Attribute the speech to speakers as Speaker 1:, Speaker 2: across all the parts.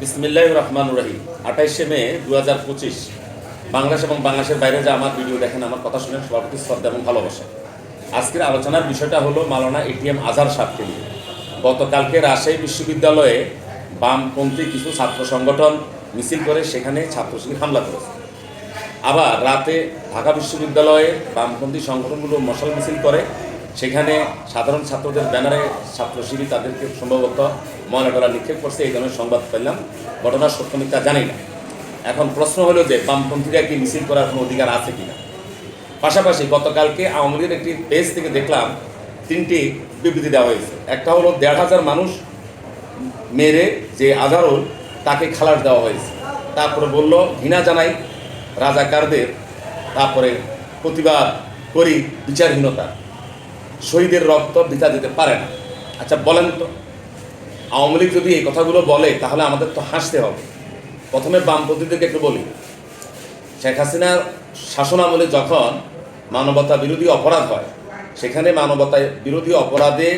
Speaker 1: বিসমিল্লাহ রহমান রহিম। আঠাইশে মে দু হাজার পঁচিশ। বাংলাদেশ এবং বাংলাদেশের বাইরে যে আমার ভিডিও দেখেন, আমার কথা শুনে সভাপতি শ্রদ্ধা এবং ভালোবাসা। আজকের আলোচনার বিষয়টা হলো মালানা এটিএম আজহার সাতকে নিয়ে। গতকালকে রাজশাহী বিশ্ববিদ্যালয়ে বামপন্থী কিছু ছাত্র সংগঠন মিছিল করে সেখানে ছাত্রশিবির হামলা করেছে। আবার রাতে ঢাকা বিশ্ববিদ্যালয়ে বামপন্থী সংগঠনগুলো মশাল মিছিল করে। সেখানে সাধারণ ছাত্রদের ব্যানারে ছাত্র শিবির তাদেরকে সম্ভবত ময়নাডলা নিক্ষেপ করছে, এই ধরনের সংবাদ পেলাম। ঘটনার সত্য মিথ্যা জানি না। এখন প্রশ্ন হলো যে, বামপন্থীরা কি মিছিল করার কোনো অধিকার আছে কিনা? পাশাপাশি গতকালকে আওয়ামী লীগের একটি পেজ থেকে দেখলাম, তিনটি বিবৃতি দেওয়া হয়েছে। একটা হলো, দেড় হাজার মানুষ মেরে যে আজারুল তাকে খালাস দেওয়া হয়েছে। তারপরে বলল, ঘৃণা জানাই রাজাকারদের, তারপরে প্রতিবাদ করি বিচারহীনতা। শহীদের রক্ত বিচার দিতে পারে না। আচ্ছা বলেন তো। আওয়ামী লীগ যদি এই কথাগুলো বলে, তাহলে আমাদের তো হাসতে হবে। প্রথমে বামপন্থীদেরকে একটু বলি। শেখ হাসিনার শাসন আমলে যখন মানবতা বিরোধী অপরাধ হয়, সেখানে মানবতা বিরোধী অপরাধে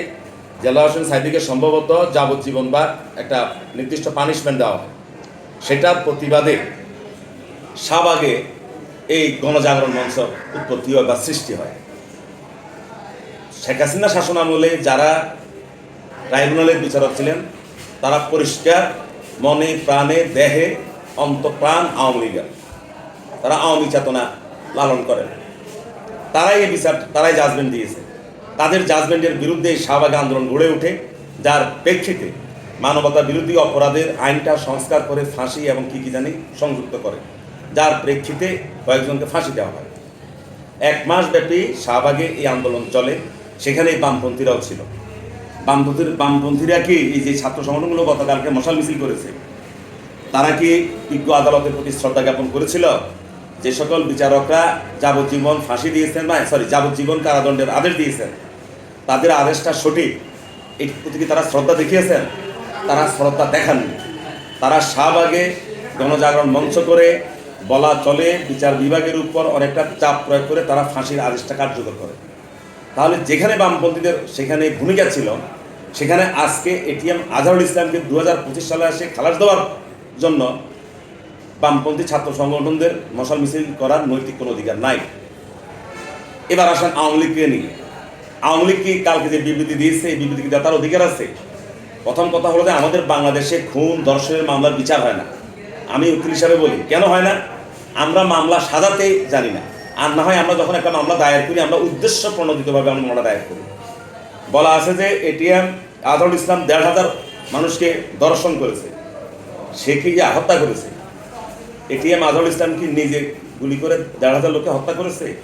Speaker 1: জেলা হোসেন সাইদিকে সম্ভবত যাবজ্জীবন বা একটা নির্দিষ্ট পানিশমেন্ট দেওয়া হয়। সেটার প্রতিবাদে শাহবাগে এই গণজাগরণ মঞ্চ উৎপত্তি হয় বা সৃষ্টি হয়। শেখ হাসিনা শাসন আমলে যারা ট্রাইব্যুনালের বিচারক ছিলেন। তারা পরিষ্কার মনে প্রাণে, দেহে অন্তপ্রাণ আওয়ামী লীগের। তারা আওয়ামী চেতনা লালন করেন। তারাই এই বিচার, তারাই জাজমেন্ট দিয়েছে। তাদের জাজমেন্টের বিরুদ্ধে শাহবাগ আন্দোলন গড়ে ওঠে, যার প্রেক্ষিতে মানবতা বিরোধী অপরাধের আইনটা সংস্কার করে ফাঁসি এবং কি কি জানি সংযুক্ত করে। যার প্রেক্ষিতে কয়েকজনকে ফাঁসি দেওয়া হয়। এক মাস ব্যাপী শাহবাগে এই আন্দোলন চলে সেখানে এই বামপন্থীরাও ছিল। বামপন্থীর বামপন্থীরা কি এই যে ছাত্র সংগঠনগুলো গতকালকে মশাল মিছিল করেছে, তারা কি বিজ্ঞ আদালতের প্রতি শ্রদ্ধা জ্ঞাপন করেছিল যে সকল বিচারকরা যাবজ্জীবন ফাঁসি দিয়েছেন বা সরি যাবজ্জীবন কারাদণ্ডের আদেশ দিয়েছেন, তাদের আদেশটা সঠিক, এর প্রতি তারা শ্রদ্ধা দেখিয়েছেন? তারা শ্রদ্ধা দেখাননি। তারা শাহবাগে গণজাগরণ মঞ্চ করে বলা চলে, বিচার বিভাগের উপর অনেকটা চাপ প্রয়োগ করে তারা ফাঁসির আদেশটা কার্যকর করে। তাহলে যেখানে বামপন্থীদের সেখানে ভূমিকা ছিল সেখানে আজকে এটিএম আজহারুল ইসলামকে দু হাজার পঁচিশ সালে আসে খালাস দেওয়ার জন্য বামপন্থী ছাত্র সংগঠনদের মশাল মিছিল করার নৈতিক কোনো অধিকার নাই। এবার আসেন আওয়ামী লীগকে নিয়ে। আওয়ামী লীগ কি কালকে যে বিবৃতি দিয়েছে, এই বিবৃতি দেওয়ার তার অধিকার আছে? প্রথম কথা হলো যে আমাদের বাংলাদেশে খুন দর্শনের মামলার বিচার হয় না। আমি উকিল হিসাবে বলি, কেন হয় না? আমরা মামলা সাজাতে জানি না। আর না হয় আমরা যখন একটা মামলা দায়ের করি, আমরা উদ্দেশ্য প্রণোদিতভাবে আমরা মামলা দায়ের করি। বলা আছে যে এটিএম আজহারুল ইসলাম দেড় হাজার মানুষকে দর্শন করেছে। সে কি যে হত্যা করেছে? এটিএম আজহারুল ইসলাম কি নিজে গুলি করে দেড় হাজার লোককে হত্যা করেছে?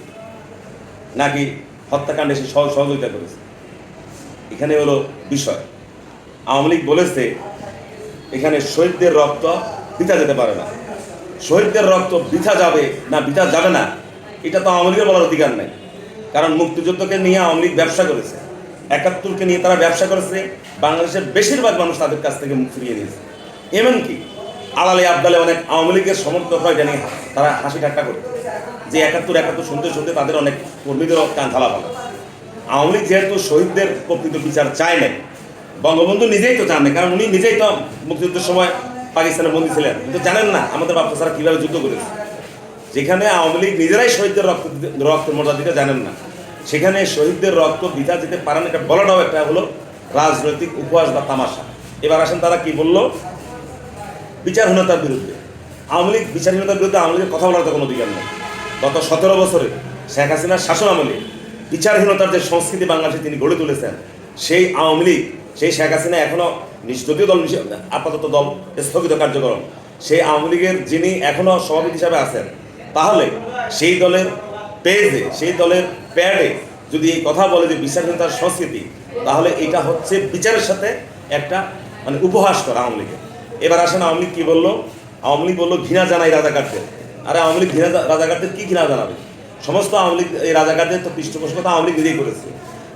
Speaker 1: নাকি হত্যাকাণ্ডে সে সহ- সহযোগিতা করেছে? এখানে হলো বিষয়। আওয়ামী লীগ বলেছে, এখানে শহীদদের রক্ত বৃথা যেতে পারে না। শহীদদের রক্ত বৃথা যাবে না, বৃথা যাবে না, এটা তো আওয়ামী লীগের বলার অধিকার নেই। কারণ মুক্তিযুদ্ধকে নিয়ে আওয়ামী লীগ ব্যবসা করেছে। একাত্তরকে নিয়ে তারা ব্যবসা করেছে, বাংলাদেশের বেশিরভাগ মানুষ তাদের কাছ থেকে মুখ ফিরিয়ে দিয়েছে এমনকি আড়ালে আবদালে অনেক আওয়ামী লীগের সমর্থক হয় জানি তারা হাসি ঠাট্টা করে, যে একাত্তর একাত্তর শুনতে শুনতে তাদের অনেক কর্মীদেরও কান থালা ভালো আওয়ামী লীগ যেহেতু শহীদদের প্রকৃত বিচার চায় না বঙ্গবন্ধু নিজেই তো চান না কারণ উনি নিজেই তো মুক্তিযুদ্ধের সময় পাকিস্তানে বন্দী ছিলেন। কিন্তু জানেন না আমাদের বাপ্পাসারা কীভাবে যুদ্ধ করেছে। যেখানে আওয়ামী লীগ নিজেরাই শহীদদের রক্ত রক্তের মর্যাদা জানেন না। সেখানে শহীদদের রক্ত বিধা যেতে পারেন এটা বলাটাও একটা হলো রাজনৈতিক উপহাস বা তামাশা। এবার আসেন তারা কি বলল? বিচারহীনতার বিরুদ্ধে। আওয়ামী লীগ বিচারহীনতার বিরুদ্ধে আওয়ামী লীগের কথা বলার তো কোনো অধিকার নেই। গত সতেরো বছরে শেখ হাসিনার শাসন আমলে বিচারহীনতার যে সংস্কৃতি বাংলাদেশে তিনি গড়ে তুলেছেন, সেই আওয়ামী লীগ, সেই শেখ হাসিনা এখনও যদিও দল আপাতত দল স্থগিত কার্যক্রম, সেই আওয়ামী লীগের যিনি এখনও সভাপতি হিসাবে আছেন, তাহলে সেই দলের পেজে, সেই দলের প্যাডে যদি এই কথা বলে যে বিচারহীনতার সংস্কৃতি, তাহলে এটা হচ্ছে বিচারের সাথে একটা মানে উপহাস করা আওয়ামী লীগের। এবার আসেন আওয়ামী লীগ কী বলল? আওয়ামী লীগ বলল, ঘৃণা জানাই রাজাকারদের। আরে আওয়ামী লীগ ঘৃণা রাজাকারদের কী ঘৃণা জানাবে? সমস্ত আওয়ামী লীগ, এই রাজাকারদের তো পৃষ্ঠপোষকতা আওয়ামী লীগ নিজেই করেছে।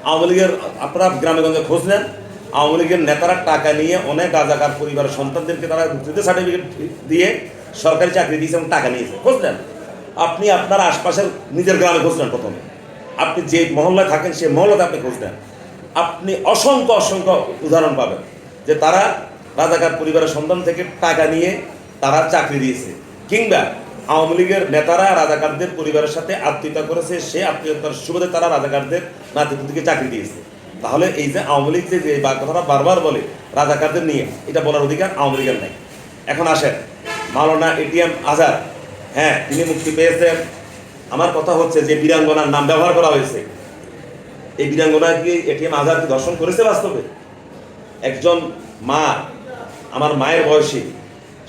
Speaker 1: আওয়ামী লীগের, আপনারা গ্রামে গঞ্জে খোঁজ নেন, আওয়ামী লীগের নেতারা টাকা নিয়ে অনেক রাজাকার পরিবারের সন্তানদেরকে তারা মুক্তিযুদ্ধ সার্টিফিকেট দিয়ে সরকারি চাকরি দিয়েছে এবং টাকা নিয়েছে। খোঁজ নেন। আপনি আপনার আশপাশের নিজের গ্রামে খোঁজ নেন প্রথমে। আপনি যে মহল্লায় থাকেন, সেই মহল্লাতে আপনি খোঁজ নেন। আপনি অসংখ্য অসংখ্য উদাহরণ পাবেন যে তারা রাজাকার পরিবারের সন্তান থেকে টাকা নিয়ে তারা চাকরি দিয়েছে কিংবা আওয়ামী লীগের নেতারা রাজাকারদের পরিবারের সাথে আত্মীয়তা করেছে, সে আত্মীয়তার সুবাদে তারা রাজাকারদের নাতিপুতিকে চাকরি দিয়েছে। তাহলে এই যে আওয়ামী লীগ যে কথাটা বারবার বলে রাজাকারদের নিয়ে, এটা বলার অধিকার আওয়ামী লীগের নাই। এখন আসেন, মাওলানা এটিএম আজাদ। হ্যাঁ তিনি মুক্তি পেয়েছেন। আমার কথা হচ্ছে যে বীরাঙ্গনার নাম ব্যবহার করা হয়েছে। এই বীরাঙ্গনা কি এটিএম আজাদ দর্শন করেছে বাস্তবে? একজন মা, আমার মায়ের বয়সী,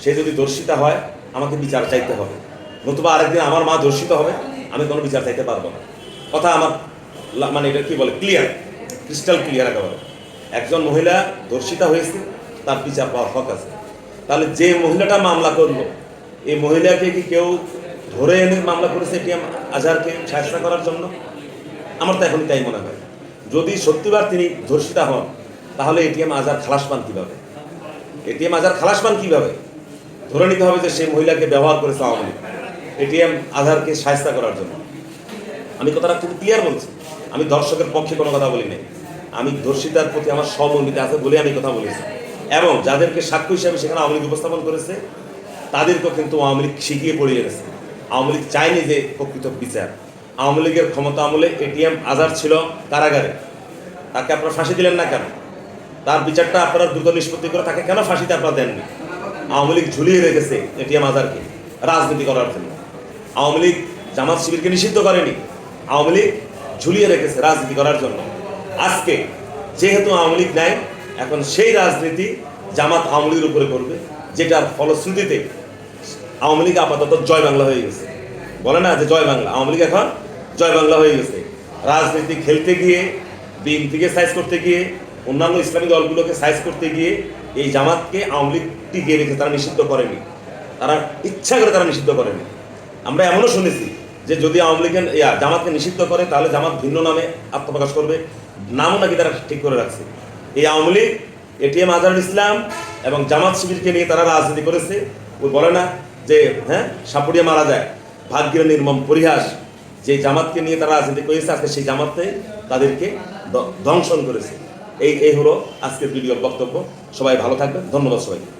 Speaker 1: সে যদি দর্শিতা হয়, আমাকে বিচার চাইতে হবে। নতুবা আরেকদিন আমার মা দর্শিত হবে, আমি কোনো বিচার চাইতে পারব না। কথা আমার মানে এটা কি বলে? ক্লিয়ার ক্রিস্টাল ক্লিয়ার একেবারে। একজন মহিলা দর্শিতা হয়েছে, তার বিচার পাওয়ার হক আছে। তাহলে যে মহিলাটা মামলা করল এই মহিলাকে কি কেউ ধরে এনে মামলা করেছে এটিএম আজহারকে সাহায্য করার জন্য? আমার তো এখনই তাই মনে হয়। যদি সত্যিবার তিনি ধর্ষিতা হন, তাহলে এটিএম আজার খালাস পান কীভাবে? এটিএম আজার খালাস পান কীভাবে? ধরে নিতে হবে যে সেই মহিলাকে ব্যবহার করেছে আওয়ামী এটিএম আধারকে সাহায্য করার জন্য। আমি কথাটা খুব ক্লিয়ার বলছি। আমি দর্শকের পক্ষে কোনো কথা বলি নাই। আমি ধর্ষিতার প্রতি আমার সহমর্মিতা আছে বলে আমি কথা বলেছি। এবং যাদেরকে সাক্ষ্য হিসাবে সেখানে আওয়ামী উপস্থাপন করেছে তাদেরকেও কিন্তু আওয়ামী লীগ শিখিয়ে পড়িয়ে গেছে আওয়ামী লীগ চায়নি যে প্রকৃত বিচার। আওয়ামী লীগের ক্ষমতা আমলে এটিএম আজার ছিল কারাগারে। তাকে আপনারা ফাঁসি দিলেন না কেন? তার বিচারটা আপনারা দ্রুত নিষ্পত্তি করে তাকে কেন ফাঁসিতে আপনারা দেননি? আওয়ামী লীগ ঝুলিয়ে রেখেছে এটিএম আজারকে রাজনীতি করার জন্য। আওয়ামী লীগ জামাত শিবিরকে নিষিদ্ধ করেনি। আওয়ামী লীগ ঝুলিয়ে রেখেছে রাজনীতি করার জন্য। আজকে যেহেতু আওয়ামী লীগ নাই, এখন সেই রাজনীতি জামাত আওয়ামী লীগের উপরে করবে, যেটার ফলশ্রুতিতে আওয়ামী লীগ আপাতত জয় বাংলা হয়ে গেছে। বলে না যে জয় বাংলা। আওয়ামী লীগ এখন জয় বাংলা হয়ে গেছে। রাজনীতি খেলতে গিয়ে বিএনপিকে সাইজ করতে গিয়ে অন্যান্য ইসলামী দলগুলোকে সাইজ করতে গিয়ে এই জামাতকে আওয়ামী লীগ টিকিয়ে রেখে তারা নিষিদ্ধ করেনি। তারা ইচ্ছা করে তারা নিষিদ্ধ করেনি। আমরা এমনও শুনেছি যে যদি আওয়ামী লীগের ইয়া, জামাতকে নিষিদ্ধ করে তাহলে জামাত ভিন্ন নামে আত্মপ্রকাশ করবে। নামও নাকি তারা ঠিক করে রাখছে। এই আওয়ামী লীগ এটিএম আজহারুল ইসলাম এবং জামাত শিবিরকে নিয়ে তারা রাজনীতি করেছে। ওই বলে না যে হ্যাঁ সাপুড়িয়া মারা যায়, ভাগ্যের নির্মম পরিহাস, যে জামাতকে নিয়ে তারা রাজনীতি করেছে, আজকে সেই জামাতে তাদেরকে দংশন করেছে। এই এই হলো আজকের ভিডিওর বক্তব্য। সবাই ভালো থাকবেন। ধন্যবাদ সবাইকে।